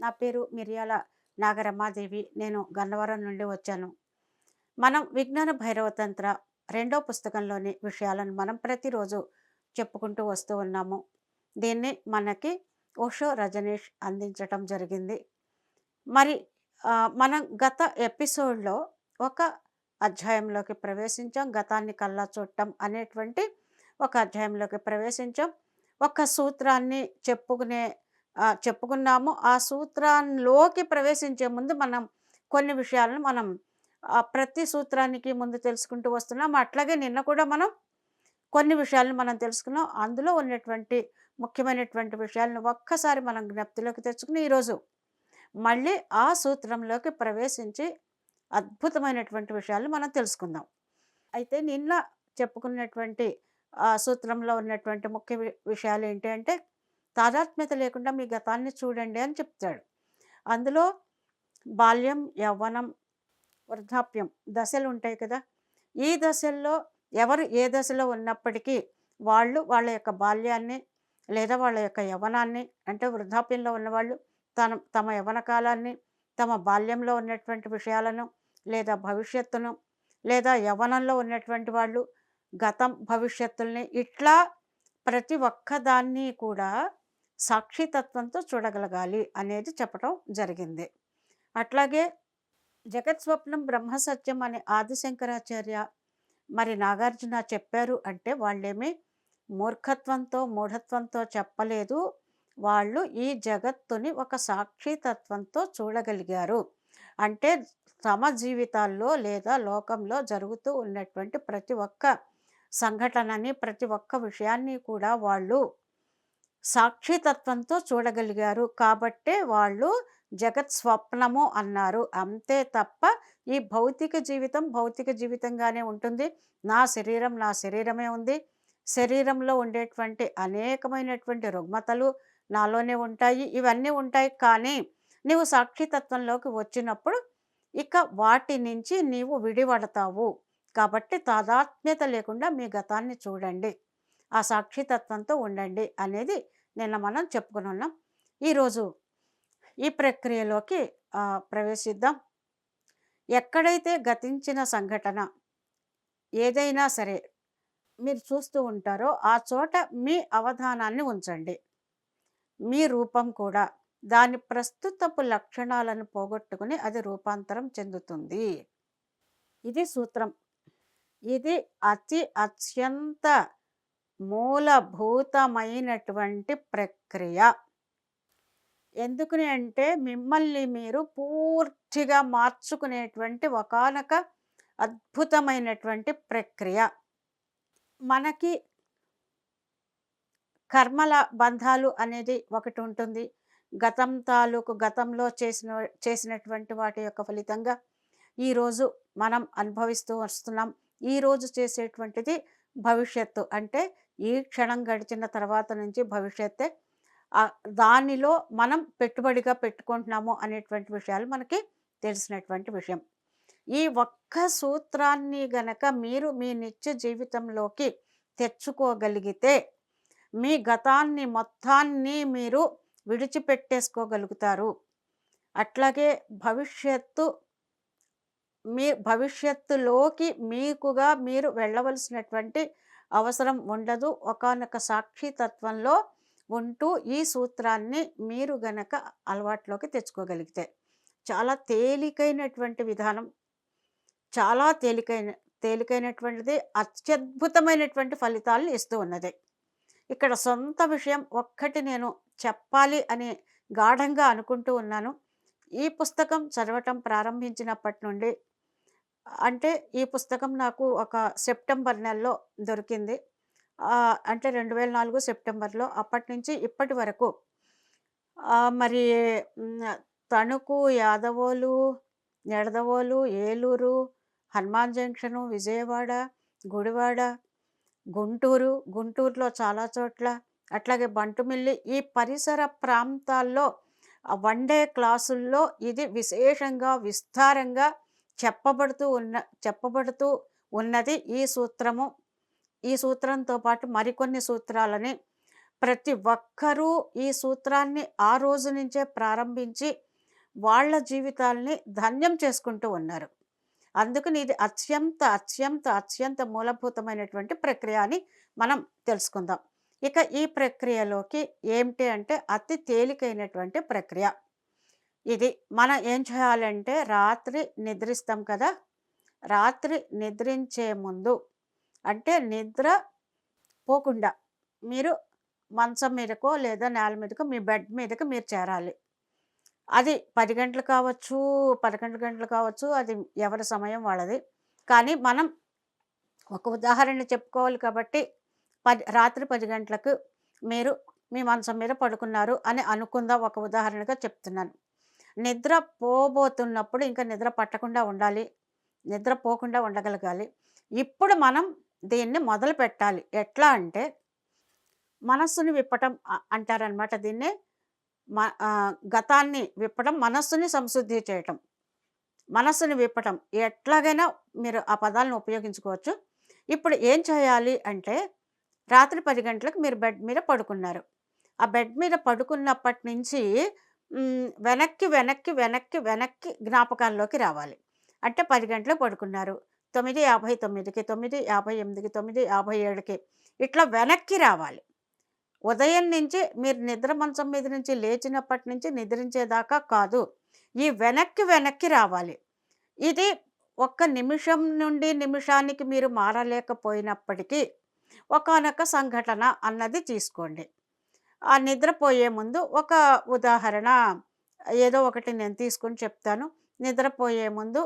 నా పేరు మిర్యాల నాగరమాదేవి. నేను గన్నవరం నుండి వచ్చాను. మనం విజ్ఞాన భైరవతంత్ర రెండో పుస్తకంలోని విషయాలను మనం ప్రతిరోజు చెప్పుకుంటూ వస్తూ ఉన్నాము. దీన్ని మనకి ఓషో రజనీష్ అందించటం జరిగింది. మరి మనం గత ఎపిసోడ్లో ఒక అధ్యాయంలోకి ప్రవేశించాం. గతాన్ని కల్లా చూడటం అనేటువంటి ఒక అధ్యాయంలోకి ప్రవేశించాం. ఒక సూత్రాన్ని చెప్పుకునే చెప్పుకున్నాము. ఆ సూత్రంలోకి ప్రవేశించే ముందు మనం కొన్ని విషయాలను మనం ప్రతి సూత్రానికి ముందు తెలుసుకుంటూ వస్తున్నాం. అట్లాగే నిన్న కూడా మనం కొన్ని విషయాలను మనం తెలుసుకున్నాం. అందులో ఉన్నటువంటి ముఖ్యమైనటువంటి విషయాలను ఒక్కసారి మనం జ్ఞప్తిలోకి తెచ్చుకుని ఈరోజు మళ్ళీ ఆ సూత్రంలోకి ప్రవేశించి అద్భుతమైనటువంటి విషయాలు మనం తెలుసుకుందాం. అయితే నిన్న చెప్పుకున్నటువంటి ఆ సూత్రంలో ఉన్నటువంటి ముఖ్య విషయాలు ఏంటి అంటే తాదాత్మ్యత లేకుండా మీ గతాన్ని చూడండి అని చెప్తాడు. అందులో బాల్యం యవ్వనం వృద్ధాప్యం దశలు ఉంటాయి కదా. ఈ దశల్లో ఎవరు ఏ దశలో ఉన్నప్పటికీ వాళ్ళు వాళ్ళ యొక్క బాల్యాన్ని లేదా వాళ్ళ యొక్క యవ్వనాన్ని అంటే వృద్ధాప్యంలో ఉన్నవాళ్ళు తన తమ యవ్వన కాలాన్ని తమ బాల్యంలో ఉన్నటువంటి విషయాలను లేదా భవిష్యత్తును లేదా యవ్వనంలో ఉన్నటువంటి వాళ్ళు గతం భవిష్యత్తుల్ని ఇట్లా ప్రతి ఒక్కదాన్ని కూడా సాక్షితత్వంతో చూడగలగాలి అనేది చెప్పడం జరిగింది. అట్లాగే జగత్ స్వప్నం బ్రహ్మసత్యం అనే ఆదిశంకరాచార్య మరి నాగార్జున చెప్పారు అంటే వాళ్ళేమి మూర్ఖత్వంతో మూఢత్వంతో చెప్పలేదు. వాళ్ళు ఈ జగత్తుని ఒక సాక్షితత్వంతో చూడగలిగారు. అంటే తమ జీవితాల్లో లేదా లోకంలో జరుగుతూ ఉన్నటువంటి ప్రతి ఒక్క సంఘటనని ప్రతి ఒక్క విషయాన్ని కూడా వాళ్ళు సాక్షితత్వంతో చూడగలిగారు. కాబట్టే వాళ్ళు జగత్ స్వప్నము అన్నారు. అంతే తప్ప ఈ భౌతిక జీవితం భౌతిక జీవితంగానే ఉంటుంది. నా శరీరం నా శరీరమే ఉంది. శరీరంలో ఉండేటువంటి అనేకమైనటువంటి రుగ్మతలు నాలోనే ఉంటాయి. ఇవన్నీ ఉంటాయి. కానీ నీవు సాక్షితత్వంలోకి వచ్చినప్పుడు ఇక వాటి నుంచి నీవు విడిపడతావు కాబట్టి తాదాత్మ్యత లేకుండా మీ గతాన్ని చూడండి. ఆ సాక్షితత్వంతో ఉండండి అనేది నిన్న మనం చెప్పుకుని ఉన్నాం. ఈరోజు ఈ ప్రక్రియలోకి ప్రవేశిద్దాం. ఎక్కడైతే గతించిన సంఘటన ఏదైనా సరే మీరు చూస్తూ ఉంటారో ఆ చోట మీ అవధానాన్ని ఉంచండి. మీ రూపం కూడా దాని ప్రస్తుతపు లక్షణాలను పోగొట్టుకుని అది రూపాంతరం చెందుతుంది. ఇది సూత్రం. ఇది అతి అత్యంత మూలభూతమైనటువంటి ప్రక్రియ ఎందుకని అంటే మిమ్మల్ని మీరు పూర్తిగా మార్చుకునేటువంటి ఒకానొక అద్భుతమైనటువంటి ప్రక్రియ. మనకి కర్మల బంధాలు అనేది ఒకటి ఉంటుంది గతం తాలూకు గతంలో చేసిన చేసినటువంటి వాటి యొక్క ఫలితంగా ఈరోజు మనం అనుభవిస్తూ వస్తున్నాం. ఈరోజు చేసేటువంటిది భవిష్యత్తు. అంటే ఈ క్షణం గడిచిన తర్వాత నుంచి భవిష్యత్తే. దానిలో మనం పెట్టుబడిగా పెట్టుకుంటున్నాము అనేటువంటి విషయాలు మనకి తెలిసినటువంటి విషయం. ఈ ఒక్క సూత్రాన్ని గనక మీరు మీ నిత్య జీవితంలోకి తెచ్చుకోగలిగితే, మీ గతాన్ని మొత్తాన్ని మీరు విడిచిపెట్టేసుకోగలుగుతారు. అట్లాగే భవిష్యత్తు మీ భవిష్యత్తులోకి మీకుగా మీరు వెళ్ళవలసినటువంటి అవసరం ఉండదు. ఒకానొక సాక్షితత్వంలో ఉంటూ ఈ సూత్రాన్ని మీరు గనక అలవాటులోకి తెచ్చుకోగలిగితే. చాలా తేలికైనటువంటి విధానం. చాలా తేలికైన తేలికైనటువంటిది. అత్యద్భుతమైనటువంటి ఫలితాలను ఇస్తూ ఉన్నది. ఇక్కడ సొంత విషయం ఒక్కటి నేను చెప్పాలి అని గాఢంగా అనుకుంటూ ఉన్నాను. ఈ పుస్తకం చదవటం ప్రారంభించినప్పటి నుండి అంటే ఈ పుస్తకం నాకు ఒక సెప్టెంబర్ నెలలో దొరికింది. అంటే రెండు వేల నాలుగు సెప్టెంబర్‌లో అప్పటినుంచి ఇప్పటి వరకు మరి తణుకు, యాదవోలు, ఎడదవోలు ఏలూరు, హనుమాన్ జంక్షను, విజయవాడ, గుడివాడ, గుంటూరు, గుంటూరులో చాలా చోట్ల, అట్లాగే బంటుమిల్లి ఈ పరిసర ప్రాంతాల్లో వన్ డే క్లాసుల్లో ఇది విశేషంగా, విస్తారంగా చెప్పబడుతూ ఉన్న చెప్పబడుతూ ఉన్నది ఈ సూత్రము. ఈ సూత్రంతో పాటు మరికొన్ని సూత్రాలని ప్రతి ఒక్కరూ ఈ సూత్రాన్ని ఆ రోజు నుంచే ప్రారంభించి వాళ్ళ జీవితాల్ని ధన్యం చేసుకుంటూ ఉన్నారు. అందుకని ఇది అత్యంత, అత్యంత, అత్యంత మూలభూతమైనటువంటి ప్రక్రియ అని మనం తెలుసుకుందాం. ఇక ఈ ప్రక్రియలోకి ఏమిటి అంటే అతి తేలికైనటువంటి ప్రక్రియ. ఇది మనం ఏం చేయాలంటే రాత్రి నిద్రిస్తాం కదా! రాత్రి నిద్రించే ముందు అంటే నిద్ర పోకుండా మీరు మంచం మీదకో లేదా నేల మీదకో మీ బెడ్ మీదకి మీరు చేరాలి. అది పది గంటలు కావచ్చు, 11 గంటలు కావచ్చు. అది ఎవరి సమయం వాళ్ళది. కానీ మనం ఒక ఉదాహరణ చెప్పుకోవాలి కాబట్టి పది రాత్రి పది గంటలకు మీరు మీ మంచం మీద పడుకున్నారు అని అనుకుందాం. ఒక ఉదాహరణగా చెప్తున్నాను. నిద్ర పోబోతున్నప్పుడు ఇంకా నిద్ర పట్టకుండా ఉండాలి. నిద్ర పోకుండా ఉండగలగాలి. ఇప్పుడు మనం దీన్ని మొదలు పెట్టాలి ఎట్లా అంటే మనస్సుని విప్పటం అంటారనమాట దీన్ని. మ గతాన్ని విప్పడం, మనస్సుని సంశుద్ధి చేయటం. మనస్సుని విప్పటం. ఎట్లాగైనా మీరు ఆ పదాలను ఉపయోగించుకోవచ్చు. ఇప్పుడు ఏం చేయాలి అంటే రాత్రి పది గంటలకు మీరు బెడ్ మీద పడుకున్నారు. ఆ బెడ్ మీద పడుకున్నప్పటి నుంచి వెనక్కి, వెనక్కి, వెనక్కి, వెనక్కి జ్ఞాపకాల్లోకి రావాలి. అంటే పది గంటలు పడుకున్నారు. 9:59కి, 9:58కి, 9:57కి ఇట్లా వెనక్కి రావాలి. ఉదయం నుంచి మీరు నిద్ర మంచం మీద నుంచి లేచినప్పటి నుంచి నిద్రించేదాకా కాదు. ఈ వెనక్కి, వెనక్కి రావాలి. ఇది ఒక్క నిమిషం నుండి నిమిషానికి మీరు మారలేకపోయినప్పటికీ ఒకనొక సంఘటన అన్నది తీసుకోండి. ఆ నిద్రపోయే ముందు ఒక ఉదాహరణ ఏదో ఒకటి నేను తీసుకొని చెప్తాను. నిద్రపోయే ముందు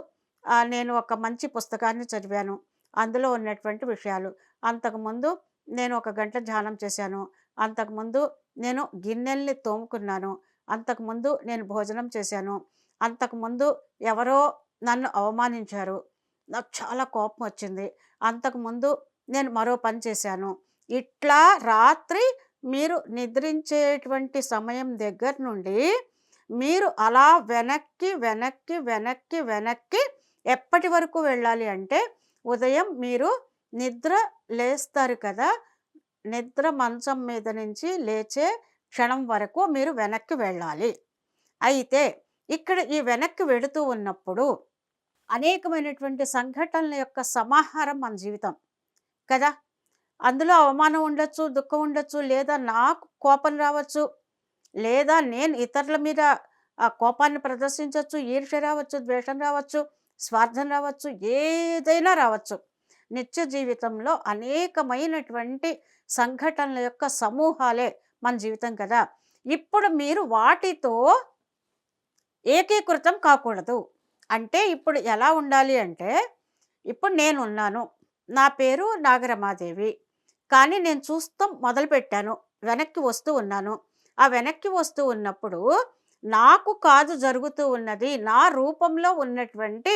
నేను ఒక మంచి పుస్తకాన్ని చదివాను. అందులో ఉన్నటువంటి విషయాలు. అంతకుముందు నేను ఒక గంట ధ్యానం చేశాను. అంతకుముందు నేను గిన్నెల్ని తోముకున్నాను. అంతకుముందు నేను భోజనం చేశాను. అంతకుముందు ఎవరో నన్ను అవమానించారు. నాకు చాలా కోపం వచ్చింది. అంతకుముందు నేను మరో పని చేశాను. ఇట్లా రాత్రి మీరు నిద్రించేటువంటి సమయం దగ్గర నుండి మీరు అలా వెనక్కి, వెనక్కి, వెనక్కి, వెనక్కి ఎప్పటి వరకు వెళ్ళాలి అంటే ఉదయం మీరు నిద్ర లేస్తారు కదా! నిద్ర మంచం మీద నుంచి లేచే క్షణం వరకు మీరు వెనక్కి వెళ్ళాలి. అయితే ఇక్కడ ఈ వెనక్కి వెడుతూ ఉన్నప్పుడు అనేకమైనటువంటి సంఘటనల యొక్క సమాహారం మన జీవితం. కదా! అందులో అవమానం ఉండొచ్చు, దుఃఖం ఉండొచ్చు, లేదా నాకు కోపం రావచ్చు. లేదా నేను ఇతరుల మీద ఆ కోపాన్ని ప్రదర్శించవచ్చు ఈర్ష్య రావచ్చు, ద్వేషం రావచ్చు, స్వార్థం రావచ్చు, ఏదైనా రావచ్చు. నిత్య జీవితంలో అనేకమైనటువంటి సంఘటనల యొక్క సమూహాలే మన జీవితం కదా! ఇప్పుడు మీరు వాటితో ఏకీకృతం కాకూడదు అంటే ఇప్పుడు ఎలా ఉండాలి అంటే ఇప్పుడు నేను ఉన్నాను నా పేరు నాగరమాదేవి కానీ నేను చూస్తాం మొదలుపెట్టాను వెనక్కి వస్తూ ఉన్నాను. ఆ వెనక్కి వస్తూ ఉన్నప్పుడు నాకు కాదు జరుగుతూ ఉన్నది నా రూపంలో ఉన్నటువంటి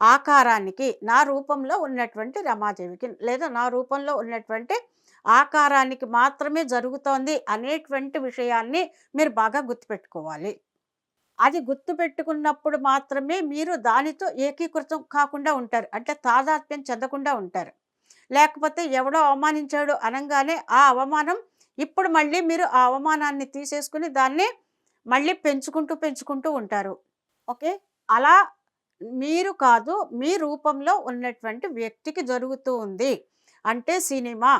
ఆకారానికి నా రూపంలో ఉన్నటువంటి రమాదేవికి లేదా నా రూపంలో ఉన్నటువంటి ఆకారానికి మాత్రమే జరుగుతోంది అనేటువంటి విషయాన్ని మీరు బాగా గుర్తుపెట్టుకోవాలి. అది గుర్తుపెట్టుకున్నప్పుడు మాత్రమే మీరు దానితో ఏకీకృతం కాకుండా ఉంటారు. అంటే తాదాత్మ్యం చెందకుండా ఉంటారు. లేకపోతే ఎవడో అవమానించాడు అనగానే ఆ అవమానం ఇప్పుడు మళ్ళీ మీరు ఆ అవమానాన్ని తీసేసుకుని దాన్ని మళ్ళీ పెంచుకుంటూ పెంచుకుంటూ ఉంటారు. ఓకే? అలా మీరు కాదు మీ రూపంలో ఉన్నటువంటి వ్యక్తికి జరుగుతూ ఉంది. అంటే సినిమా.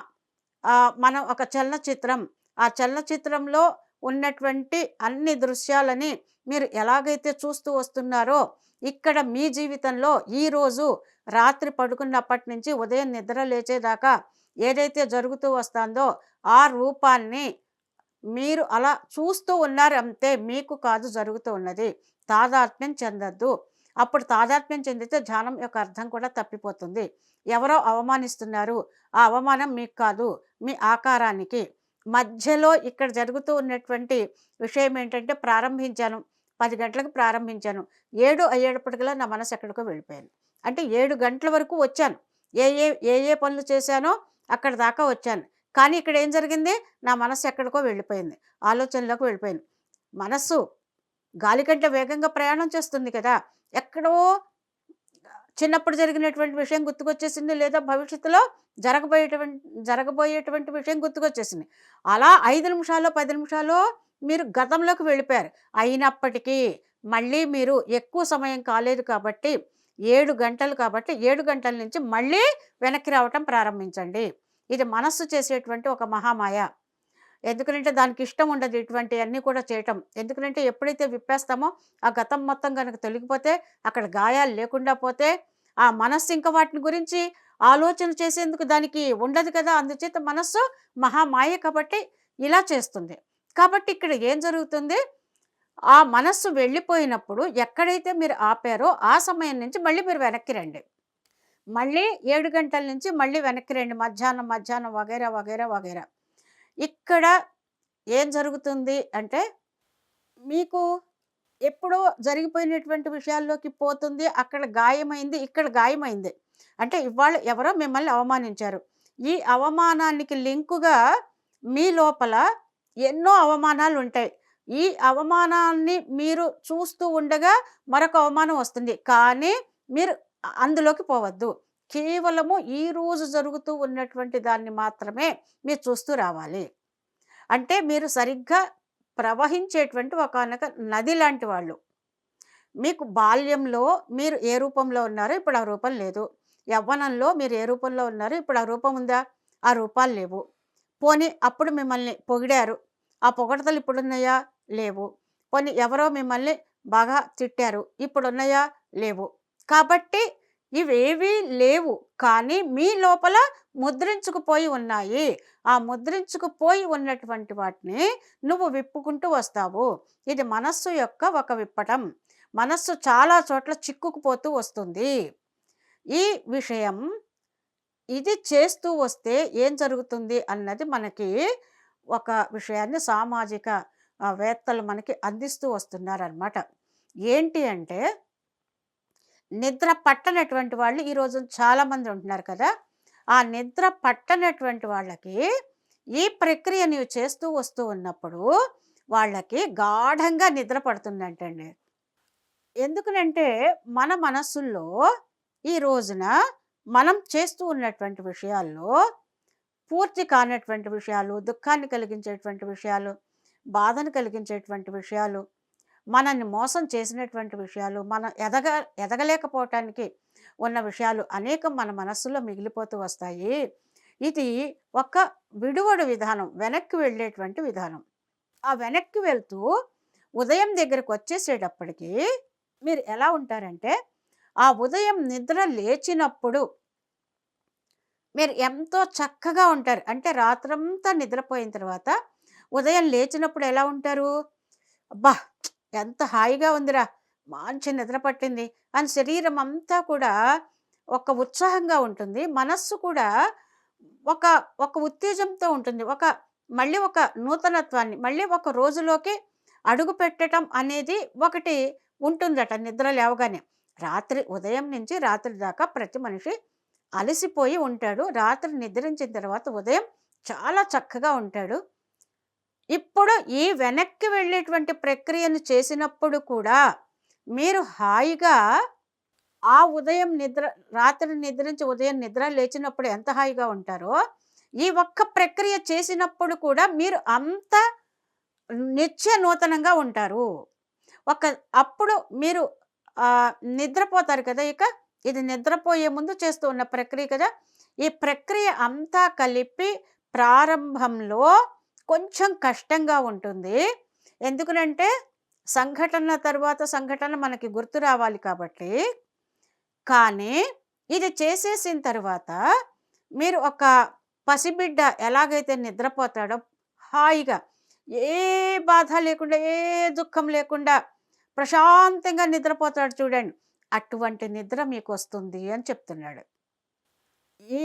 మనం ఒక చలనచిత్రం. ఆ చలనచిత్రంలో ఉన్నటువంటి అన్ని దృశ్యాలని మీరు ఎలాగైతే చూస్తూ వస్తున్నారో ఇక్కడ మీ జీవితంలో ఈరోజు రాత్రి పడుకున్నప్పటి నుంచి ఉదయం నిద్ర లేచేదాకా ఏదైతే జరుగుతూ వస్తుందో ఆ రూపాన్ని మీరు అలా చూస్తూ ఉన్నారు అంతే మీకు కాదు జరుగుతూ ఉన్నది. తాదాత్మ్యం చెందద్దు. అప్పుడు తాదాత్మ్యం చెందితే ధ్యానం యొక్క అర్థం కూడా తప్పిపోతుంది. ఎవరో అవమానిస్తున్నారు. ఆ అవమానం మీకు కాదు మీ ఆకారానికి. మధ్యలో ఇక్కడ జరుగుతూ ఉన్నటువంటి విషయం ఏంటంటే ప్రారంభించాను. పది గంటలకు ప్రారంభించాను. ఏడు అయ్యేటప్పటికల్లా నా మనసు ఎక్కడికో వెళ్ళిపోయాను అంటే ఏడు గంటల వరకు వచ్చాను. ఏ ఏ ఏ ఏ పనులు చేశానో అక్కడ దాకా వచ్చాను. కానీ ఇక్కడ ఏం జరిగింది? నా మనసు ఎక్కడికో వెళ్ళిపోయింది. ఆలోచనలోకి వెళ్ళిపోయింది. మనస్సు గాలి కంటే వేగంగా ప్రయాణం చేస్తుంది కదా! ఎక్కడో చిన్నప్పుడు జరిగినటువంటి విషయం గుర్తుకొచ్చేసింది లేదా భవిష్యత్తులో జరగబోయేటువంటి జరగబోయేటువంటి విషయం గుర్తుకొచ్చేసింది. అలా ఐదు నిమిషాలు పది నిమిషాలు మీరు గతంలోకి వెళ్ళిపోయారు. అయినప్పటికీ మళ్ళీ మీరు ఎక్కువ సమయం కాలేదు కాబట్టి ఏడు గంటలు కాబట్టి ఏడు గంటల నుంచి మళ్ళీ వెనక్కి రావటం ప్రారంభించండి. ఇది మనస్సు చేసేటువంటి ఒక మహామాయ. ఎందుకంటే దానికి ఇష్టం ఉండదు ఇటువంటివన్నీ కూడా చేయటం. ఎందుకంటే ఎప్పుడైతే విప్పేస్తామో ఆ గతం మొత్తం కనుక తొలగిపోతే అక్కడ గాయాలు లేకుండా పోతే ఆ మనస్సు ఇంకా వాటిని గురించి ఆలోచన చేసేందుకు దానికి ఉండదు కదా. అందుచేత మనస్సు మహామాయ కాబట్టి ఇలా చేస్తుంది. కాబట్టి ఇక్కడ ఏం జరుగుతుంది? ఆ మనస్సు వెళ్ళిపోయినప్పుడు ఎక్కడైతే మీరు ఆపారో ఆ సమయం నుంచి మళ్ళీ మీరు వెనక్కి రండి. మళ్ళీ ఏడు గంటల నుంచి మళ్ళీ వెనక్కి రండి. మధ్యాహ్నం మధ్యాహ్నం వగైరా వగైరా వగైరా. ఇక్కడ ఏం జరుగుతుంది అంటే మీకు ఎప్పుడో జరిగిపోయినటువంటి విషయాల్లోకి పోతుంది. అక్కడ గాయమైంది ఇక్కడ గాయమైంది. అంటే ఇవాళ ఎవరో మిమ్మల్ని అవమానించారు. ఈ అవమానానికి లింకుగా మీ లోపల ఎన్నో అవమానాలు ఉంటాయి ఈ అవమానాన్ని మీరు చూస్తూ ఉండగా మరొక అవమానం వస్తుంది. కానీ మీరు అందులోకి పోవద్దు. కేవలము ఈ రోజు జరుగుతూ ఉన్నటువంటి దాన్ని మాత్రమే మీరు చూస్తూ రావాలి. అంటే మీరు సరిగ్గా ప్రవహించేటువంటి ఒకనొక నది లాంటి వాళ్ళు. మీకు బాల్యంలో మీరు ఏ రూపంలో ఉన్నారో ఇప్పుడు ఆ రూపం లేదు. యవ్వనంలో మీరు ఏ రూపంలో ఉన్నారో ఇప్పుడు ఆ రూపం ఉందా? ఆ రూపాలు లేవు. పోనీ అప్పుడు మిమ్మల్ని పొగిడారు. ఆ పొగడతలు ఇప్పుడున్నాయా? లేవు. కొన్ని ఎవరో మిమ్మల్ని బాగా తిట్టారు. ఇప్పుడున్నాయా? లేవు. కాబట్టి ఇవేవీ లేవు. కానీ మీ లోపల ముద్రించుకుపోయి ఉన్నాయి. ఆ ముద్రించుకుపోయి ఉన్నటువంటి వాటిని నువ్వు విప్పుకుంటూ వస్తావు. ఇది మనస్సు యొక్క ఒక విప్పటం. మనస్సు చాలా చోట్ల చిక్కుకుపోతూ వస్తుంది. ఈ విషయం ఇది చేస్తూ వస్తే ఏం జరుగుతుంది అన్నది మనకి ఒక విషయాన్ని సామాజిక వేత్తలు మనకి అందిస్తూ వస్తున్నారనమాట ఏంటి అంటే నిద్ర పట్టనటువంటి వాళ్ళు ఈరోజు చాలామంది ఉంటున్నారు కదా. ఆ నిద్ర పట్టనటువంటి వాళ్ళకి ఈ ప్రక్రియ నీవు చేస్తూ వస్తూ ఉన్నప్పుడు వాళ్ళకి గాఢంగా నిద్ర పడుతుందంటండి. ఎందుకనంటే మన మనస్సుల్లో ఈ రోజున మనం చేస్తూ ఉన్నటువంటి విషయాల్లో పూర్తి కానటువంటి విషయాలు దుఃఖాన్ని కలిగించేటువంటి విషయాలు బాధను కలిగించేటువంటి విషయాలు మనల్ని మోసం చేసినటువంటి విషయాలు మనం ఎదగ ఎదగలేకపోవటానికి ఉన్న విషయాలు అనేకం మన మనస్సులో మిగిలిపోతూ వస్తాయి. ఇది ఒక విడువడు విధానం వెనక్కి వెళ్ళేటువంటి విధానం. ఆ వెనక్కి వెళ్తూ ఉదయం దగ్గరకు వచ్చేసేటప్పటికి మీరు ఎలా ఉంటారంటే ఆ ఉదయం నిద్ర లేచినప్పుడు మీరు ఎంతో చక్కగా ఉంటారు. అంటే రాత్రంతా నిద్రపోయిన తర్వాత ఉదయం లేచినప్పుడు ఎలా ఉంటారు? అబ్బా! ఎంత హాయిగా ఉందిరా. మంచి నిద్ర పట్టింది. అని శరీరం అంతా కూడా ఒక ఉత్సాహంగా ఉంటుంది. మనస్సు కూడా ఒక ఒక ఉత్తేజంతో ఉంటుంది. ఒక మళ్ళీ ఒక నూతనత్వాన్ని మళ్ళీ ఒక రోజులోకి అడుగు పెట్టడం అనేది ఒకటి ఉంటుందట నిద్ర లేవగానే. రాత్రి ఉదయం నుంచి రాత్రి దాకా ప్రతి మనిషి అలసిపోయి ఉంటాడు. రాత్రి నిద్రించిన తర్వాత ఉదయం చాలా చక్కగా ఉంటాడు. ఇప్పుడు ఈ వెనక్కి వెళ్ళేటువంటి ప్రక్రియను చేసినప్పుడు కూడా మీరు హాయిగా ఆ ఉదయం నిద్ర రాత్రి నిద్రించి ఉదయం నిద్ర లేచినప్పుడు ఎంత హాయిగా ఉంటారో ఈ ఒక్క ప్రక్రియ చేసినప్పుడు కూడా మీరు అంత నిత్య నూతనంగా ఉంటారు. ఒక అప్పుడు మీరు నిద్రపోతారు కదా ఇక ఇది నిద్రపోయే ముందు చేస్తూ ఉన్న ప్రక్రియ కదా. ఈ ప్రక్రియ అంతా కలిపి ప్రారంభంలో కొంచెం కష్టంగా ఉంటుంది. ఎందుకనంటే సంఘటన తర్వాత సంఘటన మనకి గుర్తు రావాలి కాబట్టి. కానీ ఇది చేసేసిన తర్వాత మీరు ఒక పసిబిడ్డ ఎలాగైతే నిద్రపోతాడో హాయిగా ఏ బాధ లేకుండా ఏ దుఃఖం లేకుండా ప్రశాంతంగా నిద్రపోతాడు చూడండి. అటువంటి నిద్ర మీకు వస్తుంది అని చెప్తున్నాడు. ఈ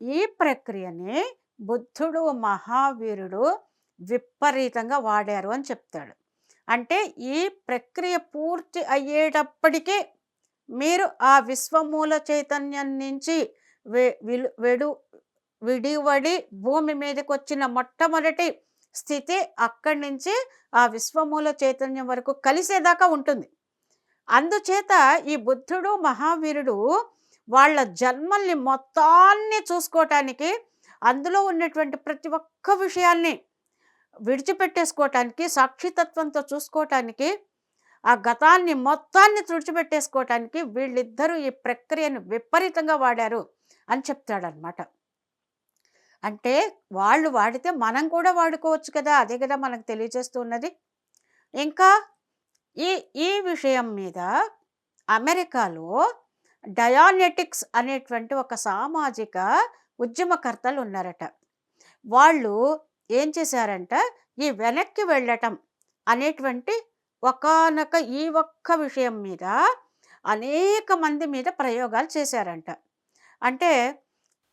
ఈ ప్రక్రియని బుద్ధుడు మహావీరుడు విపరీతంగా వాడారు అని చెప్తాడు. అంటే ఈ ప్రక్రియ పూర్తి అయ్యేటప్పటికీ మీరు ఆ విశ్వమూల చైతన్యం నుంచి వెడు విడివడి భూమి మీదకి వచ్చిన మొట్టమొదటి స్థితి అక్కడి నుంచి ఆ విశ్వమూల చైతన్యం వరకు కలిసేదాకా ఉంటుంది. అందుచేత ఈ బుద్ధుడు మహావీరుడు వాళ్ళ జన్మల్ని మొత్తాన్ని చూసుకోవటానికి అందులో ఉన్నటువంటి ప్రతి ఒక్క విషయాన్ని విడిచిపెట్టేసుకోవటానికి సాక్షితత్వంతో చూసుకోవటానికి ఆ గతాన్ని మొత్తాన్ని తుడిచిపెట్టేసుకోవటానికి వీళ్ళిద్దరూ ఈ ప్రక్రియను విపరీతంగా వాడారు అని చెప్తాడనమాట అంటే వాళ్ళు వాడితే మనం కూడా వాడుకోవచ్చు కదా అదే కదా మనకు తెలియజేస్తూ ఉన్నది. ఇంకా ఈ ఈ విషయం మీద అమెరికాలో డయానెటిక్స్ అనేటువంటి ఒక సామాజిక ఉద్యమకర్తలు ఉన్నారట వాళ్ళు ఏం చేశారంట? ఈ వెనక్కి వెళ్ళటం అనేటువంటి ఒకానొక ఈ ఒక్క విషయం మీద అనేక మంది మీద ప్రయోగాలు చేశారంట. అంటే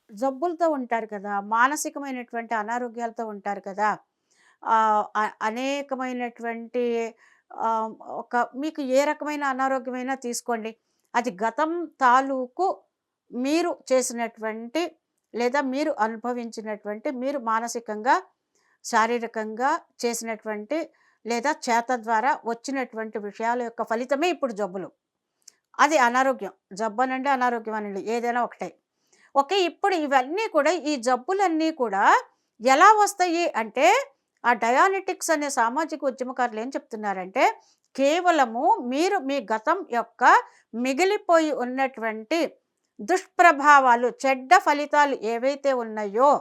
జబ్బులతో ఉంటారు కదా మానసికమైనటువంటి అనారోగ్యాలతో ఉంటారు కదా అనేకమైనటువంటి ఒక మీకు ఏ రకమైన అనారోగ్యమైనా తీసుకోండి. అది గతం తాలూకు మీరు చేసినటువంటి లేదా మీరు అనుభవించినటువంటి మీరు మానసికంగా శారీరకంగా చేసినటువంటి లేదా చేత ద్వారా వచ్చినటువంటి విషయాల యొక్క ఫలితమే ఇప్పుడు జబ్బులు. అది అనారోగ్యం. జబ్బు అనండి అనారోగ్యం అనండి ఏదైనా ఒకటే. ఓకే ఇప్పుడు ఇవన్నీ కూడా ఈ జబ్బులన్నీ కూడా ఎలా వస్తాయి అంటే ఆ డయానెటిక్స్ అనే సామాజిక ఉద్యమకారులు ఏం చెప్తున్నారంటే కేవలము మీరు మీ గతం యొక్క మిగిలిపోయి ఉన్నటువంటి దుష్ప్రభావాలు చెడ్డ ఫలితాలు ఏవైతే ఉన్నాయో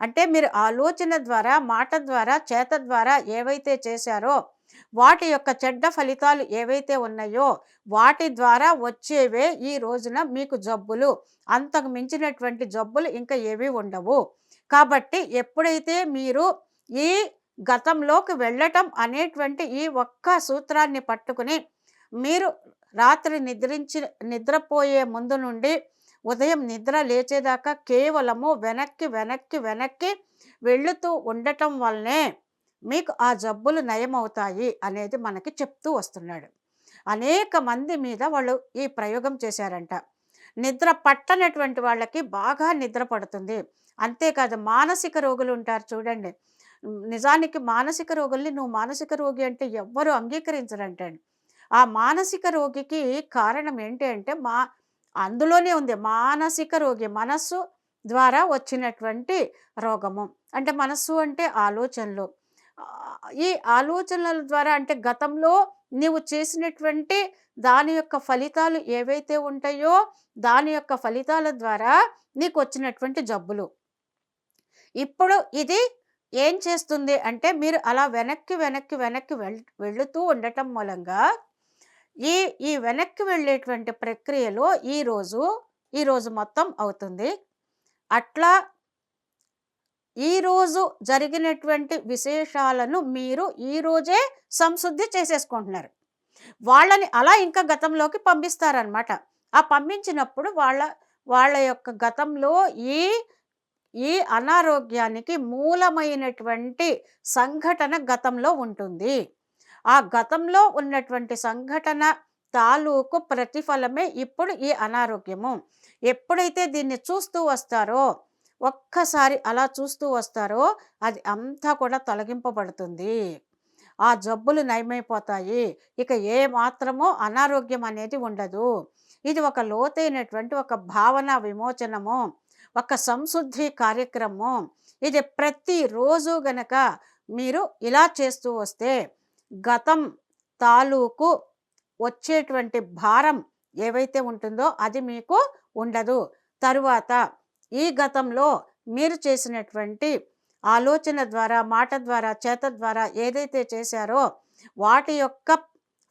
అంటే మీరు ఆలోచన ద్వారా మాట ద్వారా చేత ద్వారా ఏవైతే చేశారో వాటి యొక్క చెడ్డ ఫలితాలు ఏవైతే ఉన్నాయో వాటి ద్వారా వచ్చేవే ఈ రోజున మీకు జబ్బులు. అంతకు మించినటువంటి జబ్బులు ఇంకా ఏవి ఉండవు. కాబట్టి ఎప్పుడైతే మీరు ఈ గతంలోకి వెళ్ళటం అనేటువంటి ఈ ఒక్క సూత్రాన్ని పట్టుకుని మీరు రాత్రి నిద్రించి నిద్రపోయే ముందు నుండి ఉదయం నిద్ర లేచేదాకా కేవలము వెనక్కి వెనక్కి వెనక్కి వెళుతూ ఉండటం వల్లనే మీకు ఆ జబ్బులు నయమవుతాయి అనేది మనకి చెప్తూ వస్తున్నాడు. అనేక మంది మీద వాళ్ళు ఈ ప్రయోగం చేశారంట. నిద్ర పట్టనటువంటి వాళ్ళకి బాగా నిద్ర పడుతుంది. అంతేకాదు మానసిక రోగులు ఉంటారు చూడండి. నిజానికి మానసిక రోగుల్ని నువ్వు మానసిక రోగి అంటే ఎవ్వరూ అంగీకరించరంటండి. ఆ మానసిక రోగికి కారణం ఏంటి అంటే మా అందులోనే ఉంది మానసిక రోగి మనస్సు ద్వారా వచ్చినటువంటి రోగము. అంటే మనస్సు అంటే ఆలోచనలు. ఈ ఆలోచనల ద్వారా అంటే గతంలో నీవు చేసినటువంటి దాని యొక్క ఫలితాలు ఏవైతే ఉంటాయో దాని యొక్క ఫలితాల ద్వారా నీకు వచ్చినటువంటి జబ్బులు. ఇప్పుడు ఇది ఏం చేస్తుంది అంటే మీరు అలా వెనక్కి వెనక్కి వెనక్కి వెళ్ వెళుతూ ఉండటం మూలంగా ఈ ఈ వెనక్కి వెళ్ళేటువంటి ప్రక్రియలో ఈరోజు ఈరోజు మొత్తం అవుతుంది. అట్లా ఈరోజు జరిగినటువంటి విశేషాలను మీరు ఈరోజే సంశుద్ధి చేసేసుకుంటున్నారు. వాళ్ళని అలా ఇంకా గతంలోకి పంపిస్తారనమాట ఆ పంపించినప్పుడు వాళ్ళ వాళ్ళ యొక్క గతంలో ఈ ఈ అనారోగ్యానికి మూలమైనటువంటి సంఘటన గతంలో ఉంటుంది. ఆ గతంలో ఉన్నటువంటి సంఘటన తాలూకు ప్రతిఫలమే ఇప్పుడు ఈ అనారోగ్యము. ఎప్పుడైతే దీన్ని చూస్తూ వస్తారో ఒక్కసారి అలా చూస్తూ వస్తారో అది అంతా కూడా తొలగింపబడుతుంది. ఆ జబ్బులు నయమైపోతాయి. ఇక ఏ మాత్రమో అనారోగ్యం అనేది ఉండదు. ఇది ఒక లోతైనటువంటి ఒక భావన విమోచనము ఒక సంశుద్ధి కార్యక్రమం ఇది ప్రతిరోజు గనక మీరు ఇలా చేస్తూ వస్తే గతం తాలూకు వచ్చేటువంటి భారం ఏవైతే ఉంటుందో అది మీకు ఉండదు. తరువాత ఈ గతంలో మీరు చేసినటువంటి ఆలోచన ద్వారా మాట ద్వారా చేత ద్వారా ఏదైతే చేశారో వాటి యొక్క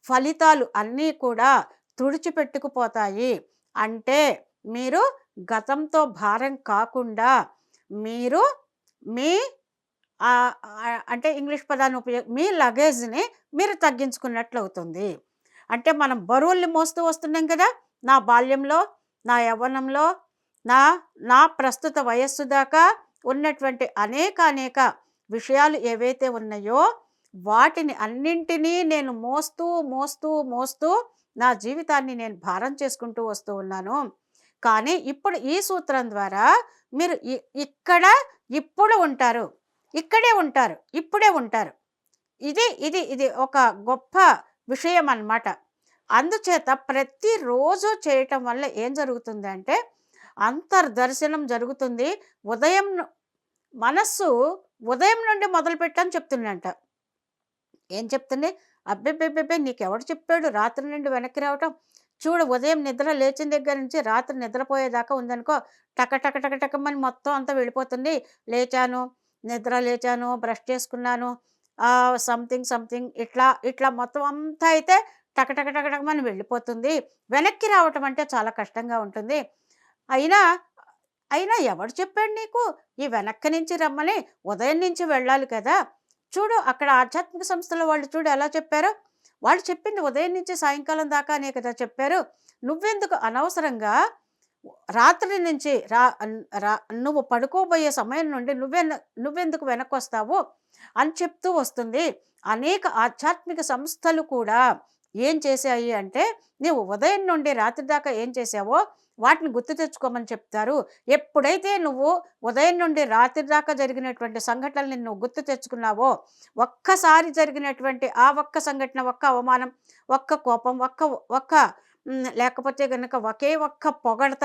ఫలితాలు అన్నీ కూడా తుడిచిపెట్టుకుపోతాయి. అంటే మీరు గతంతో భారం కాకుండా మీరు మీ అంటే ఇంగ్లీష్ పదాన్ని ఉపయోగ మీ లగేజ్ని మీరు తగ్గించుకున్నట్లు అవుతుంది అంటే మనం బరువుల్ని మోస్తూ వస్తున్నాం కదా! నా బాల్యంలో నా యవ్వనంలో నా నా ప్రస్తుత వయస్సు దాకా ఉన్నటువంటి అనేక అనేక విషయాలు ఏవైతే ఉన్నాయో వాటిని అన్నింటినీ నేను మోస్తూ మోస్తూ మోస్తూ నా జీవితాన్ని నేను భారం చేసుకుంటూ వస్తూ ఉన్నాను. కానీ ఇప్పుడు ఈ సూత్రం ద్వారా మీరు ఇ- ఇక్కడ ఇప్పుడు ఉంటారు. ఇక్కడే ఉంటారు ఇప్పుడే ఉంటారు. ఇది ఇది ఇది ఒక గొప్ప విషయం అన్నమాట అందుచేత ప్రతిరోజు చేయటం వల్ల ఏం జరుగుతుందంటే అంతర్దర్శనం జరుగుతుంది. ఉదయం మనస్సు ఉదయం నుండి మొదలుపెట్టని చెప్తుందంట. ఏం చెప్తుంది? అబ్బెబ్బెబ్బెబ్బే నీకెవడు చెప్పాడు? రాత్రి నుండి వెనక్కి రావటం. చూడు ఉదయం నిద్ర లేచిన దగ్గర నుంచి రాత్రి నిద్రపోయేదాకా ఉందనుకో టక టక టక టకమని మొత్తం అంతా వెళ్ళిపోతుంది. లేచాను నిద్ర లేచాను బ్రష్ చేసుకున్నాను. సంథింగ్ సంథింగ్ ఇట్లా ఇట్లా మొత్తం అంతా అయితే టకటక టకటకమని వెళ్ళిపోతుంది. వెనక్కి రావటం అంటే చాలా కష్టంగా ఉంటుంది. అయినా అయినా ఎవడు చెప్పాడు నీకు? ఈ వెనక్కి నుంచి రమ్మని ఉదయం నుంచి వెళ్ళాలి కదా. చూడు అక్కడ ఆధ్యాత్మిక సంస్థల వాళ్ళు చూడు ఎలా చెప్పారో? వాళ్ళు చెప్పింది ఉదయం నుంచి సాయంకాలం దాకానే కదా చెప్పారు. నువ్వెందుకు? అనవసరంగా రాత్రి నుంచి రా రా నువ్వు పడుకోబోయే సమయం నుండి నువ్వె నువ్వెందుకు వెనక్కి వస్తావు అని చెప్తూ వస్తుంది. అనేక ఆధ్యాత్మిక సంస్థలు కూడా ఏం చేశాయి అంటే నీవు ఉదయం నుండి రాత్రి దాకా ఏం చేసావో వాటిని గుర్తు తెచ్చుకోమని చెప్తారు. ఎప్పుడైతే నువ్వు ఉదయం నుండి రాత్రి దాకా జరిగినటువంటి సంఘటనల్ని నువ్వు గుర్తు తెచ్చుకున్నావో ఒక్కసారి జరిగినటువంటి ఆ ఒక్క సంఘటన ఒక్క అవమానం ఒక్క కోపం ఒక్క ఒక్క లేకపోతే గనక ఒకే ఒక్క పొగడత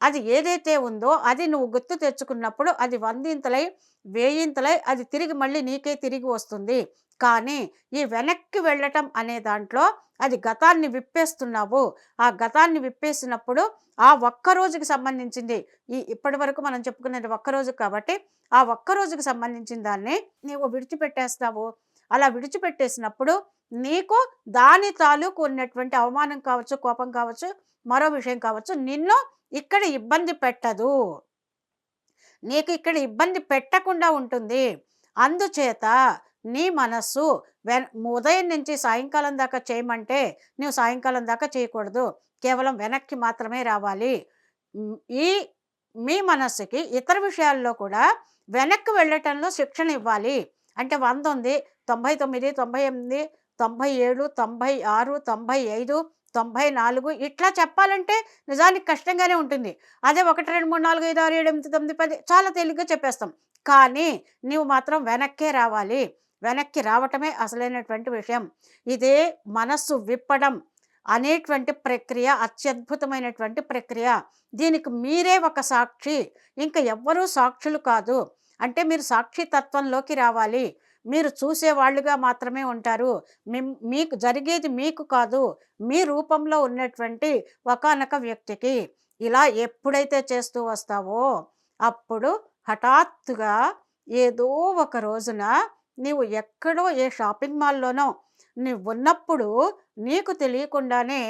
అది ఏదైతే ఉందో అది నువ్వు గుర్తు తెచ్చుకున్నప్పుడు అది వందింతలై వేయింతలై అది తిరిగి మళ్ళీ నీకే తిరిగి వస్తుంది. కానీ ఈ వెనక్కి వెళ్ళటం అనే దాంట్లో అది గతాన్ని విప్పేస్తున్నావు. ఆ గతాన్ని విప్పేసినప్పుడు ఆ ఒక్క రోజుకి సంబంధించింది ఈ ఇప్పటి వరకు మనం చెప్పుకునేది ఒక్క రోజు కాబట్టి ఆ ఒక్క రోజుకి సంబంధించిన దాన్ని నీవు విడిచిపెట్టేస్తావు. అలా విడిచిపెట్టేసినప్పుడు నీకు దాని తాలూకు ఉన్నటువంటి అవమానం కావచ్చు కోపం కావచ్చు మరో విషయం కావచ్చు నిన్ను ఇక్కడ ఇబ్బంది పెట్టదు. నీకు ఇక్కడ ఇబ్బంది పెట్టకుండా ఉంటుంది. అందుచేత నీ మనస్సు వెన్ ఉదయం నుంచి సాయంకాలం దాకా చేయమంటే నువ్వు సాయంకాలం దాకా చేయకూడదు. కేవలం వెనక్కి మాత్రమే రావాలి. ఈ మీ మనస్సుకి ఇతర విషయాల్లో కూడా వెనక్కి వెళ్ళటంలో శిక్షణ ఇవ్వాలి. అంటే వంద ఉంది తొంభై తొమ్మిది తొంభై ఎనిమిది తొంభై ఏడు తొంభై ఆరు తొంభై ఐదు తొంభై నాలుగు ఇట్లా చెప్పాలంటే నిజానికి కష్టంగానే ఉంటుంది. అదే ఒకటి రెండు మూడు నాలుగు ఐదు ఆరు ఏడు ఎనిమిది తొమ్మిది పది చాలా తేలిగ్గా చెప్పేస్తాం. కానీ నీవు మాత్రం వెనక్కే రావాలి. వెనక్కి రావటమే అసలైనటువంటి విషయం. ఇదే మనస్సు విప్పడం అనేటువంటి ప్రక్రియ అత్యద్భుతమైనటువంటి ప్రక్రియ. దీనికి మీరే ఒక సాక్షి. ఇంకా ఎవ్వరూ సాక్షులు కాదు. అంటే మీరు సాక్షి తత్వంలోకి రావాలి. మీరు చూసేవాళ్ళుగా మాత్రమే ఉంటారు. మీకు జరిగేది మీకు కాదు. మీ రూపంలో ఉన్నటువంటి ఒకనొక వ్యక్తికి ఇలా ఎప్పుడైతే చేస్తూ వస్తావో అప్పుడు హఠాత్తుగా ఏదో ఒక రోజున నీవు ఎక్కడో ఏ షాపింగ్ మాల్లోనో నీవు ఉన్నప్పుడు నీకు తెలియకుండానే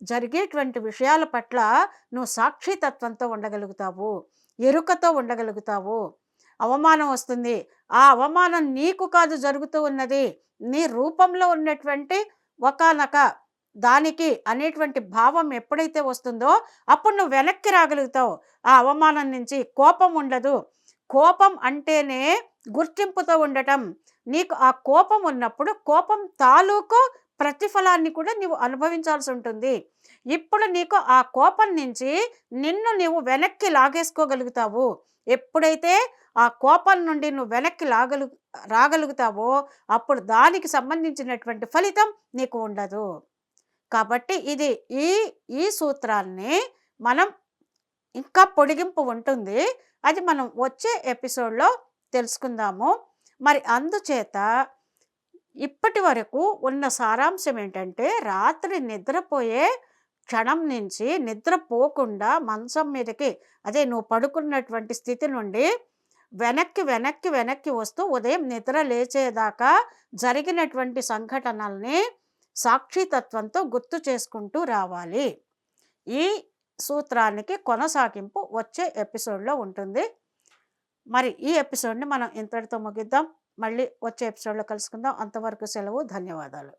జరిగేటువంటి విషయాల పట్ల నువ్వు సాక్షితత్వంతో ఉండగలుగుతావు. ఎరుకతో ఉండగలుగుతావు. అవమానం వస్తుంది. ఆ అవమానం నీకు కాదు జరుగుతూ ఉన్నది. నీ రూపంలో ఉన్నటువంటి ఒకనొక దానికి అనేటువంటి భావం ఎప్పుడైతే వస్తుందో అప్పుడు నువ్వు వెనక్కి రాగలుగుతావు. ఆ అవమానం నుంచి కోపం ఉండదు. కోపం అంటేనే గుర్తింపుతో ఉండటం. నీకు ఆ కోపం ఉన్నప్పుడు కోపం తాలూకు ప్రతిఫలాన్ని కూడా నీవు అనుభవించాల్సి ఉంటుంది. ఇప్పుడు నీకు ఆ కోపం నుంచి నిన్ను నీవు వెనక్కి లాగేసుకోగలుగుతావు. ఎప్పుడైతే ఆ కోపం నుండి నువ్వు వెనక్కి లాగలు రాగలుగుతావో అప్పుడు దానికి సంబంధించినటువంటి ఫలితం నీకు ఉండదు. కాబట్టి ఇది ఈ ఈ సూత్రాన్ని మనం ఇంకా పొడిగింపు ఉంటుంది. అది మనం వచ్చే ఎపిసోడ్లో తెలుసుకుందాము. మరి అందుచేత ఇప్పటి వరకు ఉన్న సారాంశం ఏంటంటే రాత్రి నిద్రపోయే క్షణం నుంచి నిద్రపోకుండా మంచం మీదకి అదే నువ్వు పడుకున్నటువంటి స్థితి నుండి వెనక్కి వెనక్కి వెనక్కి వస్తూ ఉదయం నిద్ర లేచేదాకా జరిగినటువంటి సంఘటనల్ని సాక్షితత్వంతో గుర్తు చేసుకుంటూ రావాలి. ఈ సూత్రానికి కొనసాగింపు వచ్చే ఎపిసోడ్లో ఉంటుంది. మరి ఈ ఎపిసోడ్ని మనం ఇంతటితో ముగిద్దాం. మళ్ళీ వచ్చే ఎపిసోడ్లో కలుసుకుందాం. అంతవరకు సెలవు ధన్యవాదాలు.